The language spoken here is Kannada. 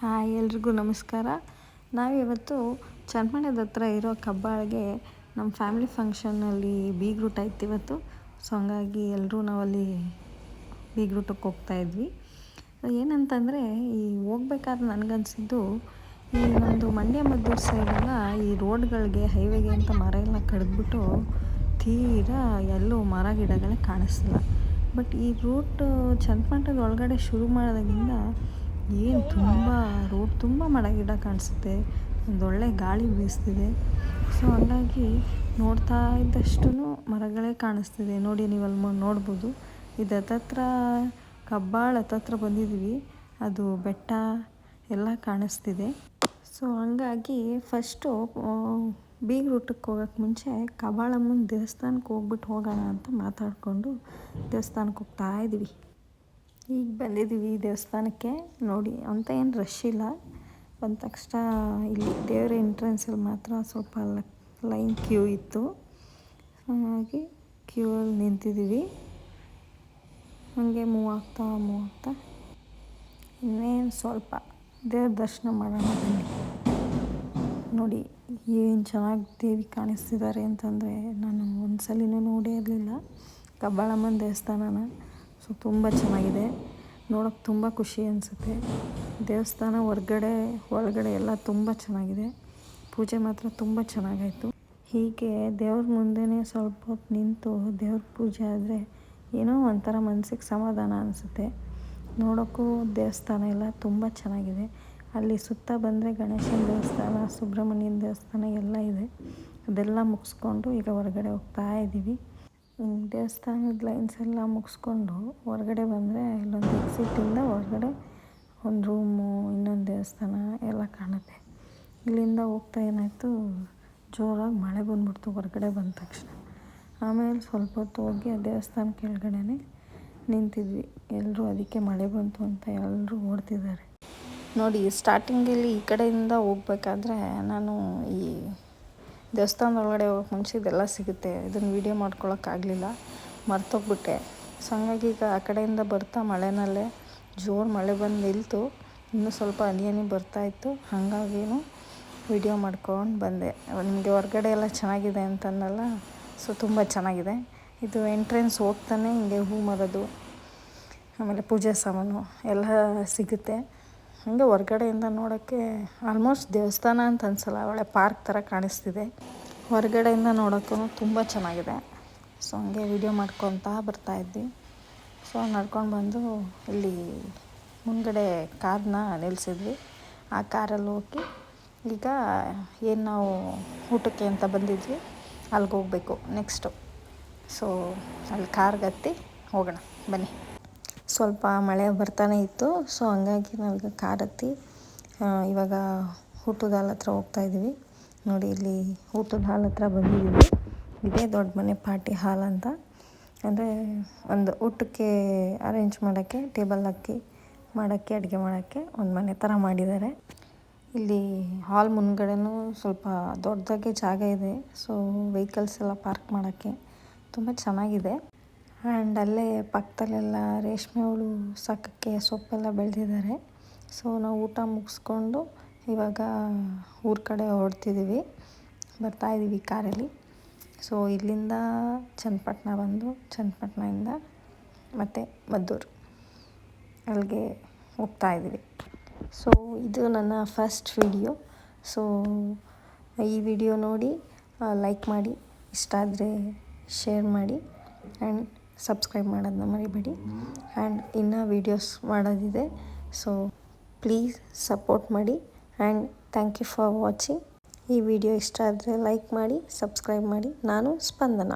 ಹಾಯ್, ಎಲ್ರಿಗೂ ನಮಸ್ಕಾರ. ನಾವಿವತ್ತು ಚನ್ನಪಟ್ಟಣದ ಹತ್ರ ಇರೋ ಕಬ್ಬಾಳಿಗೆ ನಮ್ಮ ಫ್ಯಾಮಿಲಿ ಫಂಕ್ಷನಲ್ಲಿ ಬೀಗ್ರೂಟ ಆಯ್ತು ಇವತ್ತು. ಸೊ, ಹಂಗಾಗಿ ಎಲ್ಲರೂ ನಾವಲ್ಲಿ ಬೀಗ್ರೂಟಕ್ಕೆ ಹೋಗ್ತಾ ಇದ್ವಿ. ಏನಂತಂದರೆ, ಈ ಹೋಗ್ಬೇಕಾದ್ರೆ ನನಗನ್ಸಿದ್ದು, ಈ ನಮ್ಮದು ಮಂಡ್ಯ ಮದ್ದೂರು ಸೈಡೆಲ್ಲ ಈ ರೋಡ್ಗಳಿಗೆ ಹೈವೇಗೆ ಅಂತ ಮರ ಎಲ್ಲ ಕಡಿದ್ಬಿಟ್ಟು ತೀರಾ ಎಲ್ಲೂ ಮರ ಗಿಡಗಳೇ ಕಾಣಿಸ್ತಿಲ್ಲ. ಬಟ್ ಈ ರೂಟ್ ಚನ್ನಪಟ್ಟಣದ ಒಳಗಡೆ ಶುರು ಮಾಡೋದಾಗಿಂದ ಏನು ತುಂಬ ರೋಡ್ ತುಂಬ ಮರ ಗಿಡ ಕಾಣಿಸುತ್ತೆ. ಒಂದೊಳ್ಳೆ ಗಾಳಿ ಬೀಸ್ತಿದೆ. ಸೊ ಹಂಗಾಗಿ ನೋಡ್ತಾ ಇದ್ದಷ್ಟು ಮರಗಳೇ ಕಾಣಿಸ್ತಿದೆ. ನೋಡಿ ನೀವು ಅಲ್ಲಿ ನೋಡ್ಬೋದು. ಇದು ಹತ್ತತ್ರ, ಕಬ್ಬಾಳ ಹತ್ತತ್ರ ಬಂದಿದ್ವಿ. ಅದು ಬೆಟ್ಟ ಎಲ್ಲ ಕಾಣಿಸ್ತಿದೆ. ಸೊ ಹಂಗಾಗಿ ಫಸ್ಟು ಬೀಗ್ ರೂಟಕ್ಕೆ ಹೋಗೋಕ್ಕೆ ಮುಂಚೆ ಕಬಾಳಮ್ಮನ ದೇವಸ್ಥಾನಕ್ಕೆ ಹೋಗ್ಬಿಟ್ಟು ಹೋಗೋಣ ಅಂತ ಮಾತಾಡಿಕೊಂಡು ದೇವಸ್ಥಾನಕ್ಕೆ ಹೋಗ್ತಾ ಇದ್ದೀವಿ ಈಗ ಬಂದಿದ್ದೀವಿ ದೇವಸ್ಥಾನಕ್ಕೆ ನೋಡಿ ಅಂತ ಏನು ರಶ್ ಇಲ್ಲ. ಬಂದ ತಕ್ಷಣ ಇಲ್ಲಿ ದೇವರ ಎಂಟ್ರೆನ್ಸಲ್ಲಿ ಮಾತ್ರ ಸ್ವಲ್ಪ ಲೈನ್ ಕ್ಯೂ ಇತ್ತು. ಹಾಗಾಗಿ ಕ್ಯೂ ಅಲ್ಲಿ ನಿಂತಿದ್ದೀವಿ. ಹಾಗೆ ಮೂವ್ ಆಗ್ತಾ ಮೂವ್ ಆಗ್ತಾ. ಇನ್ನೇನು ಸ್ವಲ್ಪ ದೇವ್ರ ದರ್ಶನ ಮಾಡೋಣ ನೋಡಿ ಏನು ಚೆನ್ನಾಗಿ ದೇವಿ ಕಾಣಿಸ್ತಿದ್ದಾರೆ ಅಂತಂದರೆ ನಾನು ಒಂದು ನೋಡೇ ಇರಲಿಲ್ಲ. ಕಬ್ಬಾಳಮ್ಮನ ದೇವಸ್ಥಾನನ. ಸೊ ತುಂಬ ಚೆನ್ನಾಗಿದೆ. ನೋಡೋಕ್ಕೆ ತುಂಬ ಖುಷಿ ಅನಿಸುತ್ತೆ. ದೇವಸ್ಥಾನ ಹೊರ್ಗಡೆ, ಒಳಗಡೆ ಎಲ್ಲ ತುಂಬ ಚೆನ್ನಾಗಿದೆ. ಪೂಜೆ ಮಾತ್ರ ತುಂಬ ಚೆನ್ನಾಗಾಯಿತು. ಹೀಗೆ ದೇವ್ರ ಮುಂದೆನೇ ಸ್ವಲ್ಪ ಹೊತ್ತು ನಿಂತು ದೇವ್ರ ಪೂಜೆ ಆದರೆ ಏನೋ ಒಂಥರ ಮನಸ್ಸಿಗೆ ಸಮಾಧಾನ ಅನಿಸುತ್ತೆ. ನೋಡೋಕ್ಕೂ ದೇವಸ್ಥಾನ ಎಲ್ಲ ತುಂಬ ಚೆನ್ನಾಗಿದೆ. ಅಲ್ಲಿ ಸುತ್ತ ಬಂದರೆ ಗಣೇಶನ ದೇವಸ್ಥಾನ, ಸುಬ್ರಹ್ಮಣ್ಯನ ದೇವಸ್ಥಾನ ಎಲ್ಲ ಇದೆ. ಅದೆಲ್ಲ ಮುಗಿಸ್ಕೊಂಡು ಈಗ ಹೊರಗಡೆ ಹೋಗ್ತಾ ಇದ್ದೀವಿ ದೇವಸ್ಥಾನದ ಲೈನ್ಸ್ ಎಲ್ಲ ಮುಗಿಸ್ಕೊಂಡು ಹೊರಗಡೆ ಬಂದರೆ ಇಲ್ಲೊಂದು ಎಕ್ಸಿಟಿಂದ ಹೊರಗಡೆ ಒಂದು ರೂಮು ಇನ್ನೊಂದು ದೇವಸ್ಥಾನ ಎಲ್ಲ ಕಾಣುತ್ತೆ. ಇಲ್ಲಿಂದ ಹೋಗ್ತಾ ಏನಾಯಿತು, ಜೋರಾಗಿ ಮಳೆ ಬಂದ್ಬಿಡ್ತು ಹೊರಗಡೆ ಬಂದ ತಕ್ಷಣ. ಆಮೇಲೆ ಸ್ವಲ್ಪ ಹೊತ್ತು ಹೋಗಿ ಆ ದೇವಸ್ಥಾನ ಕೆಳಗಡೆನೆ ನಿಂತಿದ್ವಿ. ಎಲ್ಲರೂ ಅದಕ್ಕೆ ಮಳೆ ಬಂತು ಅಂತ ಎಲ್ಲರೂ ಓಡ್ತಿದ್ದಾರೆ. ನೋಡಿ ಸ್ಟಾರ್ಟಿಂಗಲ್ಲಿ ಈ ಕಡೆಯಿಂದ ಹೋಗ್ಬೇಕಾದ್ರೆ ನಾನು ಈ ದೇವಸ್ಥಾನದ ಒಳಗಡೆ ಮುಂಚೆ ಇದೆಲ್ಲ ಸಿಗುತ್ತೆ. ಇದನ್ನು ವೀಡಿಯೋ ಮಾಡ್ಕೊಳಕ್ಕಾಗಲಿಲ್ಲ ಮರ್ತೋಗ್ಬಿಟ್ಟೆ. ಸೊ ಹಂಗಾಗಿ ಈಗ ಆ ಕಡೆಯಿಂದ ಬರ್ತಾ ಮಳೆನಲ್ಲೇ ಜೋರು ಮಳೆ ಬಂದು ನಿಲ್ತು. ಇನ್ನೂ ಸ್ವಲ್ಪ ಹನಿ ಹನಿ ಬರ್ತಾಯಿತ್ತು ಹಾಗಾಗಿನೂ ವಿಡಿಯೋ ಮಾಡ್ಕೊಂಡು ಬಂದೆ. ನಿಮಗೆ ಹೊರಗಡೆ ಎಲ್ಲ ಚೆನ್ನಾಗಿದೆ ಅಂತಂದಲ್ಲ ಸೊ ತುಂಬ ಚೆನ್ನಾಗಿದೆ. ಇದು ಎಂಟ್ರೆನ್ಸ್ ಹೋಗ್ತಾನೆ, ಹಿಂಗೆ ಹೂ ಮರದು, ಆಮೇಲೆ ಪೂಜೆ ಸಾಮಾನು ಎಲ್ಲ ಸಿಗುತ್ತೆ. ಹಾಗೆ ಹೊರಗಡೆಯಿಂದ ನೋಡೋಕ್ಕೆ ಆಲ್ಮೋಸ್ಟ್ ದೇವಸ್ಥಾನ ಅಂತ ಅನಿಸಲ್ಲ, ಒಳ್ಳೆ ಪಾರ್ಕ್ ಥರ ಕಾಣಿಸ್ತಿದೆ. ಹೊರಗಡೆಯಿಂದ ನೋಡೋಕ್ಕೂ ತುಂಬ ಚೆನ್ನಾಗಿದೆ. ಸೊ ಹಂಗೆ ವಿಡಿಯೋ ಮಾಡ್ಕೊತಾ ಬರ್ತಾಯಿದ್ವಿ ಸೊ ನಡ್ಕೊಂಡು ಬಂದು ಇಲ್ಲಿ ಮುಂದ್ಗಡೆ ಕಾರ್ನ ನಿಲ್ಲಿಸಿದ್ವಿ ಆ ಕಾರಲ್ಲಿ ಹೋಗಿ ಈಗ ಏನು ನಾವು ಊಟಕ್ಕೆ ಅಂತ ಬಂದಿದ್ವಿ ಅಲ್ಲಿಗೆ ಹೋಗಬೇಕು ನೆಕ್ಸ್ಟು ಸೊ ಅಲ್ಲಿ ಕಾರ್ಗತ್ತಿ ಹೋಗೋಣ, ಬನ್ನಿ. ಸ್ವಲ್ಪ ಮಳೆ ಬರ್ತಾನೆ ಇತ್ತು. ಸೊ ಹಂಗಾಗಿ ನಾವೀಗ ಕಾರ್ ಹತ್ತಿ ಇವಾಗ ಊಟದ ಹಾಲ್ ಹತ್ರ ಹೋಗ್ತಾಯಿದ್ದೀವಿ ನೋಡಿ, ಇಲ್ಲಿ ಊಟದ ಹಾಲ್ ಹತ್ರ ಬಂದಿದ್ದೀವಿ. ಇದೇ ದೊಡ್ಡ ಮನೆ ಪಾರ್ಟಿ ಹಾಲ್ ಅಂತ. ಅಂದರೆ ಒಂದು ಊಟಕ್ಕೆ ಅರೇಂಜ್ ಮಾಡೋಕ್ಕೆ ಟೇಬಲ್ ಹಾಕಿ ಮಾಡೋಕ್ಕೆ, ಅಡುಗೆ ಮಾಡೋಕ್ಕೆ ಒಂದು ಮನೆ ಥರ ಮಾಡಿದ್ದಾರೆ. ಇಲ್ಲಿ ಹಾಲ್ ಮುಂದ್ಗಡೆನೂ ಸ್ವಲ್ಪ ದೊಡ್ಡದಾಗೆ ಜಾಗ ಇದೆ. ಸೊ ವೆಹಿಕಲ್ಸ್ ಎಲ್ಲ ಪಾರ್ಕ್ ಮಾಡೋಕ್ಕೆ ತುಂಬ ಚೆನ್ನಾಗಿದೆ. ಆ್ಯಂಡ್ ಅಲ್ಲೇ ಪಕ್ಕದಲ್ಲೆಲ್ಲ ರೇಷ್ಮೆ ಹುಳು ಸಾಕೋಕ್ಕೆ ಸೊಪ್ಪೆಲ್ಲ ಬೆಳೆದಿದ್ದಾರೆ. ಸೊ, ನಾವು ಊಟ ಮುಗಿಸ್ಕೊಂಡು ಇವಾಗ ಊರ ಕಡೆ ಹೊರಡ್ತಿದ್ದೀವಿ ಬರ್ತಾಯಿದ್ದೀವಿ ಕಾರಲ್ಲಿ. ಸೊ, ಇಲ್ಲಿಂದ ಚನ್ನಪಟ್ಟಣ ಬಂದು ಚನ್ನಪಟ್ಟಣದಿಂದ ಮತ್ತು ಮದ್ದೂರು ಅಲ್ಲಿಗೆ ಹೋಗ್ತಾ ಇದ್ದೀವಿ ಸೊ, ಇದು ನನ್ನ ಫಸ್ಟ್ ವಿಡಿಯೋ ಸೊ, ಈ ವಿಡಿಯೋ ನೋಡಿ ಲೈಕ್ ಮಾಡಿ, ಇಷ್ಟ ಆದರೆ ಶೇರ್ ಮಾಡಿ. ಆ್ಯಂಡ್ ಸಬ್ಸ್ಕ್ರೈಬ್ ಮಾಡೋದನ್ನ ಮರಿಬೇಡಿ. ಆ್ಯಂಡ್ ಇನ್ನೂ ವೀಡಿಯೋಸ್ ಮಾಡೋದಿದೆ. ಸೊ ಪ್ಲೀಸ್ ಸಪೋರ್ಟ್ ಮಾಡಿ. And thank you for watching ಈ ವಿಡಿಯೋ ಇಷ್ಟ ಆದರೆ ಲೈಕ್ ಮಾಡಿ ಸಬ್ಸ್ಕ್ರೈಬ್ ಮಾಡಿ. ನಾನು ಸ್ಪಂದನ.